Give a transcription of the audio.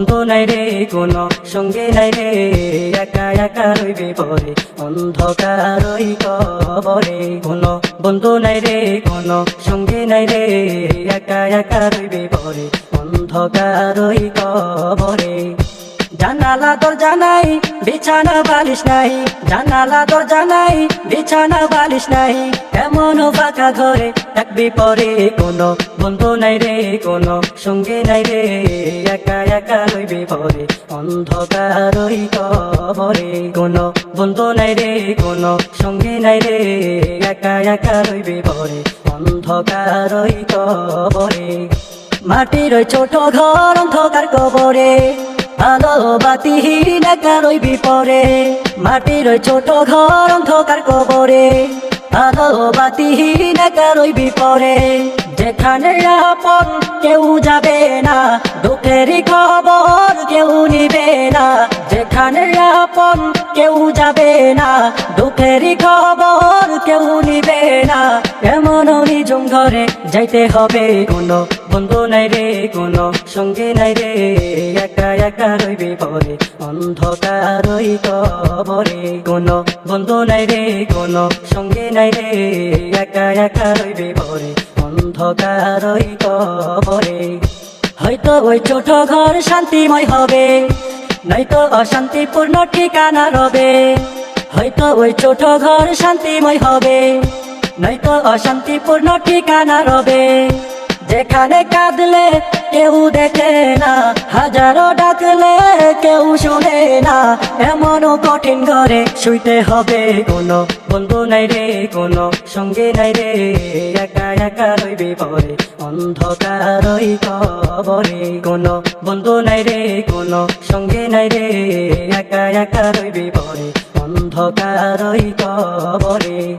বন্ধু নাই রে, কোন সঙ্গে নাই রে। একা একা রইবে পরে, অন্ধকার কবরে। কোন বন্ধু নাই রে, কোন সঙ্গে নাই রে। একা একা রইবে পরে, অন্ধকার কবরে। জানালা দরজা নাই, বিছানা বালিশ নাই, জানালা দরজা নাই, বিছানা বালিশ নাই। এমন ফাঁকা ঘরে থাকবি পরে কোনো বন্ধু নাই রে, কোনো সঙ্গে নাই রে। একা একা রইবি পরে অন্ধকার ওই কবরে কোনো বন্ধু নাই রে, কোনো সঙ্গে নাই রে। একা একা রইবি পরে অন্ধকার ওই কবরে। মাটির ছোট ঘর অন্ধকার কবরে। আলো বাতিহীন একা রইবি পরে মাটির ওই ছোট ঘর অন্ধকার কবরে। আলো বাতিহীন একা রইবি পরে যেখানে আপন কেউ যাবে না, দুঃখেরই খবর কেউ নিবে না। যেখানে আপন কেউ যাবে না, দুঃখেরই খবর কেউ নিবে না, এমন নিজুম ঘরে যাইতে হবে। কোনো বন্ধু নাই রে, কোনো সঙ্গে নাই রে। একা একা রইবে পরে, অন্ধকার ওই কবরে। কোনো বন্ধু নাই রে, কোনো সঙ্গে নাই রে। একা একা রইবে পরে, অন্ধকার ওই কবরে। হয়তো ওই ছোট ঘর শান্তিময় হবে, নয়তো অশান্তিপূর্ণ ঠিকানা রবে। হয়তো ওই ছোট ঘর শান্তিময় হবে। নয়তো অশান্তিপূর্ণ ঠিকানা রবে। যেখানে কাঁদলে কেউ দেখে না, হাজারো ডাকলে কেউ শুনে না। এমন কঠিন ঘরে শুইতে হবে। কোনো বন্ধু নাই রে, কোনো সঙ্গে নাই রে। একা একা রইবে পরে, অন্ধকার কবরে। কোনো বন্ধু নাই রে, কোনো সঙ্গে নাই রে। একা একা রইবে পরে, অন্ধকার কবরে।